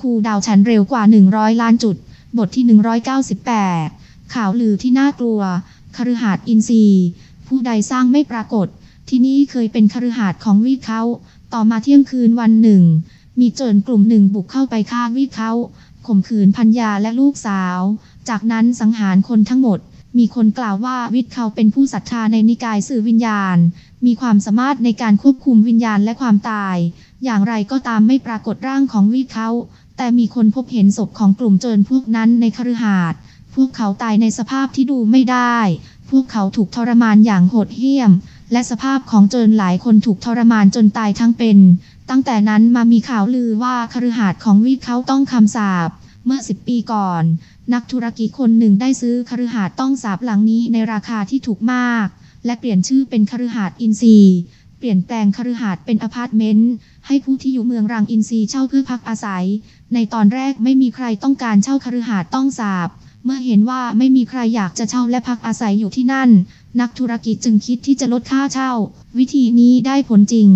คูดาวน์ฉันเร็วกว่า 100 ล้านจุด บทที่ 198 ข่าวลือที่น่ากลัวคฤหาสน์อินทรีย์ ผู้ใดสร้างไม่ปรากฏ ที่นี่เคยเป็นคฤหาสน์ของวิเขา ต่อมาเที่ยงคืนวันหนึ่ง มีโจรกลุ่มหนึ่งบุกเข้าไปฆ่าวิเขาข่มขืนพัญญาและลูกสาว จากนั้นสังหารคนทั้งหมด มีคนกล่าวว่าวิทย์เขาเป็นผู้ศรัทธาในนิกายสื่อวิญญาณ มีความสามารถในการควบคุมวิญญาณและความตาย อย่างไรก็ตามไม่ปรากฏร่างของวิทย์เขา แต่มีคนพบเห็นศพของกลุ่มโจรพวกนั้นในคฤหาสน์พวกเขาตายในสภาพที่ดูไม่ได้ พวกเขาถูกทรมานอย่างโหดเหี้ยม และสภาพของโจรหลายคนถูกทรมานจนตายทั้งเป็น ตั้งแต่นั้นมามีข่าวลือว่าคฤหาสน์ของวิทย์เขาต้องคำสาปเมื่อ10ปีก่อน นักธุรกิจคนหนึ่งได้ซื้อคฤหาสน์ต้องสาบหลังนี้ในราคาที่ถูกมาก และเปลี่ยนชื่อเป็นคฤหาสน์อินซีย์ เปลี่ยนแปลงคฤหาสน์เป็นอพาร์ตเมนต์ให้ผู้ที่อยู่เมืองรังอินซีย์เช่าเพื่อพักอาศัย ในตอนแรกไม่มีใครต้องการเช่าคฤหาสน์ต้องสาบ เมื่อเห็นว่าไม่มีใครอยากจะเช่าและพักอาศัยอยู่ที่นั่น นักธุรกิจจึงคิดที่จะลดค่าเช่า วิธีนี้ได้ผลจริง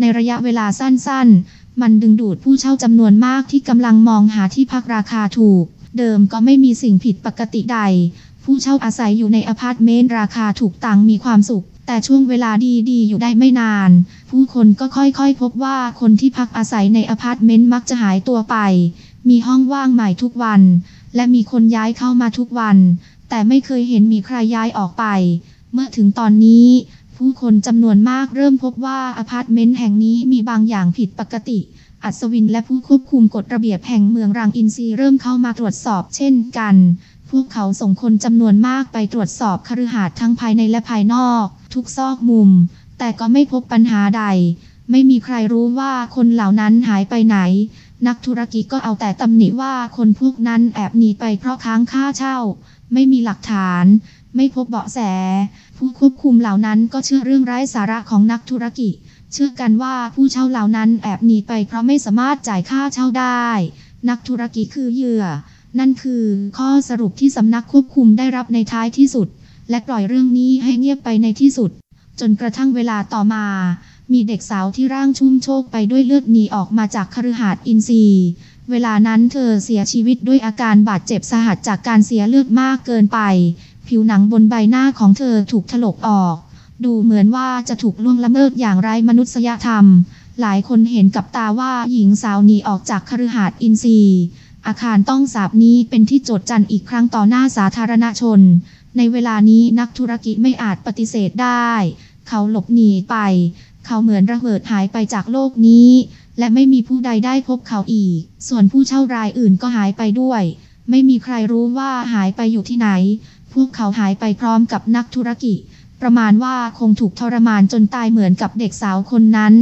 ในระยะเวลาสั้นๆ มันดึงดูดผู้เช่าจำนวนมากที่กำลังมองหาที่พักราคาถูก เดิมก็ไม่มีสิ่งผิดปกติใด ผู้เช่าอาศัยอยู่ในอพาร์ตเมนต์ราคาถูกต่างมีความสุข แต่ช่วงเวลาดีๆ อยู่ได้ไม่นาน ผู้คนก็ค่อยๆ พบว่าคนที่พักอาศัยในอพาร์ตเมนต์มักจะหายตัวไป มีห้องว่างใหม่ทุกวัน และมีคนย้ายเข้ามาทุกวัน แต่ไม่เคยเห็นมีใครย้ายออกไป เมื่อถึงตอนนี้ ผู้คนจำนวนมากเริ่มพบว่าอพาร์ตเมนต์แห่งนี้มีบางอย่างผิดปกติ อัศวินและผู้ควบคุมกฎระเบียบแห่งเมืองรังอินซีเริ่มเข้ามาตรวจสอบเช่นกัน พวกเขาส่งคนจำนวนมากไปตรวจสอบคฤหาสน์ทั้งภายในและภายนอก ทุกซอกมุม แต่ก็ไม่พบปัญหาใด ไม่มีใครรู้ว่าคนเหล่านั้นหายไปไหน นักธุรกิจก็เอาแต่ตำหนิว่าคนพวกนั้นแอบหนีไปเพราะค้างค่าเช่า ไม่มีหลักฐาน ไม่พบเบาะแส ผู้ควบคุมเหล่านั้นก็เชื่อเรื่องไร้สาระของนักธุรกิจ เชื่อกันว่าผู้เช่าเหล่านั้นแอบหนีไปเพราะไม่สามารถจ่ายค่าเช่าได้ นักธุรกิจคือเหยื่อนั่นคือข้อสรุปที่สำนักควบคุมได้รับในท้ายที่สุด และปล่อยเรื่องนี้ให้เงียบไปในที่สุด จนกระทั่งเวลาต่อมา มีเด็กสาวที่ร่างชุ่มโชกไปด้วยเลือดหนีออกมาจากคฤหาสน์อินซีย์เวลานั้นเธอเสียชีวิตด้วยอาการบาดเจ็บสาหัสจากการเสียเลือดมากเกินไป ผิวหนังบนใบหน้าของเธอถูกถลกออก ดูเหมือนว่าจะถูกล่วงละเมิดอย่างไร้มนุษยธรรม หลายคนเห็นกับตาว่าหญิงสาวหนีออกจากคฤหาสน์อินซีย์อาคารต้องสาบนี้เป็นที่โจดจันอีกครั้งต่อหน้าสาธารณชน ในเวลานี้นักธุรกิจไม่อาจปฏิเสธได้ เขาหลบหนีไป เขาเหมือนระเบิดหายไปจากโลกนี้ และไม่มีผู้ใดได้พบเขาอีก ส่วนผู้เช่ารายอื่นก็หายไปด้วย ไม่มีใครรู้ว่าหายไปอยู่ที่ไหน พวกเขาหายไปพร้อมกับนักธุรกิจ ประมาณว่าคงถูกทรมานจนตายเหมือนกับเด็กสาวคนนั้น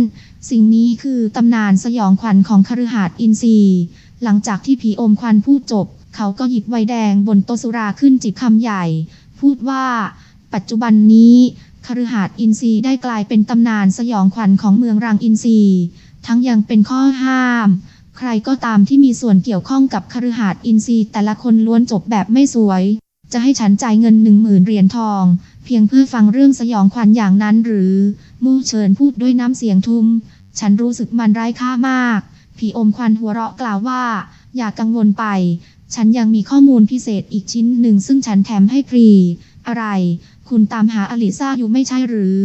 สิ่งนี้คือตำนานสยองขวัญของคฤหาสน์อินซีหลังจากที่ผีอมควันพูดจบ เขาก็หยิบไวน์แดงบนโต๊ะสุราขึ้นจิบคำใหญ่ พูดว่า ปัจจุบันนี้คฤหาสน์อินซีย์ได้กลายเป็นตำนานสยองขวัญของเมืองรังอินซีย์ทั้งยังเป็นข้อห้าม ใครก็ตามที่มีส่วนเกี่ยวข้องกับคฤหาสน์อินซีย์แต่ละคนล้วนจบแบบไม่สวย จะให้ฉันจ่ายเงินหนึ่งหมื่นเหรียญทอง เพียงเพื่อฟังเรื่องสยองขวัญอย่างนั้นหรือ มู่เฉินพูดด้วยน้ำเสียงทุ้ม ฉันรู้สึกมันไร้ค่ามาก ผีอมควันหัวเราะกล่าวว่า อย่ากกังวลไป ฉันยังมีข้อมูลพิเศษอีกชิ้นหนึ่งซึ่งฉันแถมให้ฟรี อะไร คุณตามหาอลิซาอยู่ไม่ใช่หรือ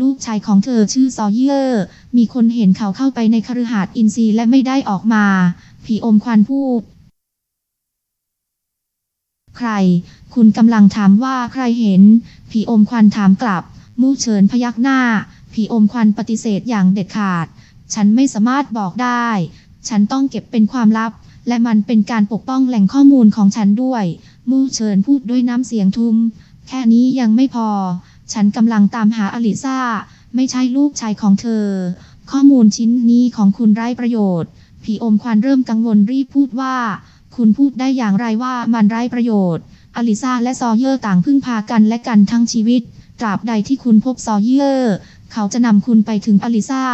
ลูกชายของเธอชื่อซอเยอร์ มีคนเห็นเขาเข้าไปในคฤหาสน์อินซีและไม่ได้ออกมา ผีอมควันพูด ใคร คุณกำลังถามว่าใครเห็น ผีอมควันถามกลับ มู่เฉินพยักหน้า ผีอมควันปฏิเสธอย่างเด็ดขาด ฉันไม่สามารถบอกได้ ฉันต้องเก็บเป็นความลับ และมันเป็นการปกป้องแหล่งข้อมูลของฉันด้วย มู่เฉินพูดด้วยน้ำเสียงทุ้ม แค่นี้ยังไม่พอ ฉันกำลังตามหาอลิซาไม่ใช่ลูกชายของเธอ ข้อมูลชิ้นนี้ของคุณไร้ประโยชน์ ผีอมควันเริ่มกังวลรีบพูดว่า คุณพูดได้อย่างไรว่ามันไร้ประโยชน์ อลิซาและซอเยอร์ต่างพึ่งพากันและกันทั้งชีวิต ตราบใดที่คุณพบซอเยอร์ เขาจะนำคุณไปถึงอลิซา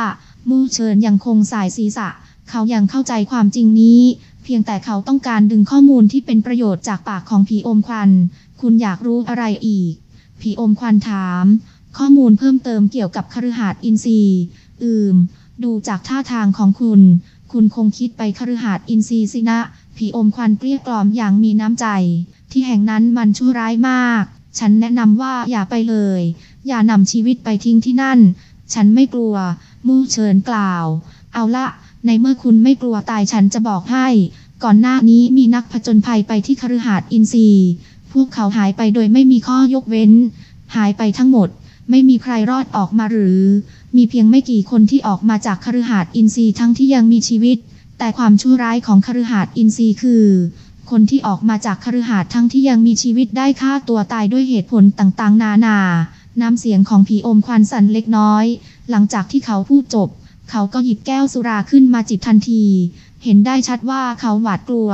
มู่เชิญยังคงสายศีรษะ เขายังเข้าใจความจริงนี้ เพียงแต่เขาต้องการดึงข้อมูลที่เป็นประโยชน์จากปากของผีอมควัน คุณอยากรู้อะไรอีก ผีอมควันถาม ข้อมูลเพิ่มเติมเกี่ยวกับคฤหาสน์อินทรีย์อืม ดูจากท่าทางของคุณ คุณคงคิดไปคฤหาสน์อินทรีย์สินะ ผีอมควันเกลี้ยกล่อมอย่างมีน้ำใจ ที่แห่งนั้นมันชั่วร้ายมาก ฉันแนะนำว่าอย่าไปเลย อย่านำชีวิตไปทิ้งที่นั่น ฉันไม่กลัว มู่เฉินกล่าว เอาละ ในเมื่อคุณไม่กลัวตายฉันจะบอกให้ ก่อนหน้านี้มีนักผจญภัยไปที่คฤหาสน์อินทรีพวกเขาหายไปโดยไม่มีข้อยกเว้น หายไปทั้งหมด ไม่มีใครรอดออกมาหรือ มีเพียงไม่กี่คนที่ออกมาจากคฤหาสน์อินทรีทั้งที่ยังมีชีวิต แต่ความชั่วร้ายของคฤหาสน์อินทรีคือ คนที่ออกมาจากคฤหาสน์ทั้งที่ยังมีชีวิตได้ฆ่าตัวตายด้วยเหตุผลต่างๆ นานา น้ำเสียงของผีอมควันสั่นเล็กน้อย หลังจากที่เขาพูดจบ เขาก็หยิบแก้วสุราขึ้นมาจิบทันที เห็นได้ชัดว่าเขาหวาดกลัว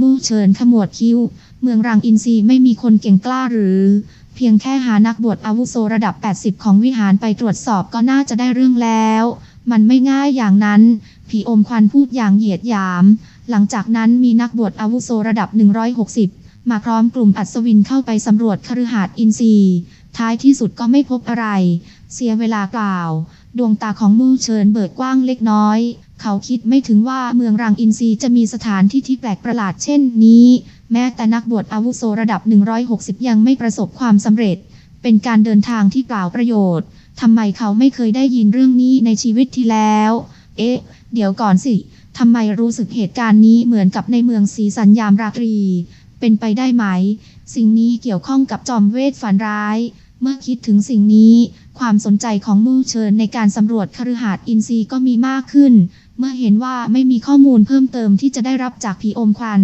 มู่เฉินขมวดคิ้ว เมืองรังอินซีไม่มีคนเก่งกล้าหรือ เพียงแค่หานักบวชอาวุโสระดับ 80 ของวิหารไปตรวจสอบก็น่าจะได้เรื่องแล้ว มันไม่ง่ายอย่างนั้น ผีอมควันพูดอย่างเหยียดหยาม หลังจากนั้นมีนักบวชอาวุโสระดับ 160 มาพร้อมกลุ่มอัศวินเข้าไปสำรวจคฤหาสน์อินซีย์ท้ายที่สุดก็ไม่พบอะไร เสียเวลาเปล่า ดวงตาของมู่เฉินเบิดกว้างเล็กน้อย เขาคิดไม่ถึงว่าเมืองรังอินซีจะมีสถานที่ที่แปลกประหลาดเช่นนี้ แม้แต่นักบวชอาวุโสระดับ 160 ยังไม่ประสบความสำเร็จ เป็นการเดินทางที่เปล่าประโยชน์ทำไมเขาไม่เคยได้ยินเรื่องนี้ในชีวิตที่แล้ว เอ๊ะ เดี๋ยวก่อนสิทำไมรู้สึกเหตุการณ์นี้เหมือนกับในเมืองสีสัญยามราตรี เป็นไปได้ไหม สิ่งนี้เกี่ยวข้องกับจอมเวทฝันร้าย เมื่อคิดถึงสิ่งนี้ ความสนใจของมู่เชิญในการสำรวจคฤหาสน์อินทรีย์ก็มีมากขึ้น เมื่อเห็นว่าไม่มีข้อมูลเพิ่มเติมที่จะได้รับจากผีอมควัน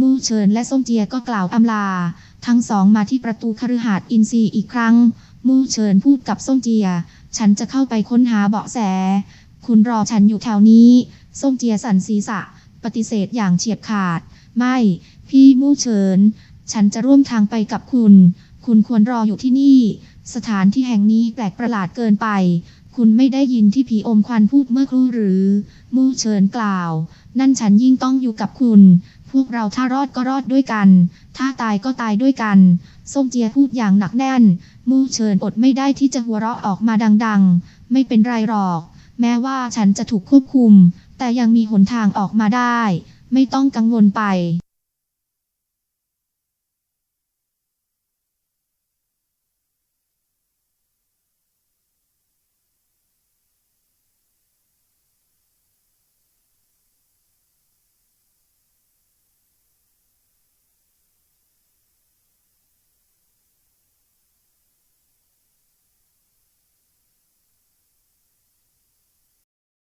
มู่เชิญและส้มเจียก็กล่าวอำลา ทั้งสองมาที่ประตูคฤหาสน์อินทรีย์อีกครั้ง มู่เชิญพูดกับส้มเจีย ฉันจะเข้าไปค้นหาเบาะแส คุณรอฉันอยู่แถวนี้ ส้มเจียสันศีรษะ ปฏิเสธอย่างเฉียบขาด ไม่ พี่มู่เฉินฉันจะร่วมทางไปกับคุณ คุณควรรออยู่ที่นี่ สถานที่แห่งนี้แปลกประหลาดเกินไป คุณไม่ได้ยินที่ผีอมควันพูดเมื่อครู่หรือ มู่เฉินกล่าว นั่นฉันยิ่งต้องอยู่กับคุณ พวกเราถ้ารอดก็รอดด้วยกัน ถ้าตายก็ตายด้วยกันส้มเจียพูดอย่างหนักแน่น มู่เฉินอดไม่ได้ที่จะหัวเราะออกมาดังๆ ไม่เป็นไรหรอก แม้ว่าฉันจะถูกควบคุม แต่ยังมีหนทางออกมาได้ ไม่ต้องกังวลไป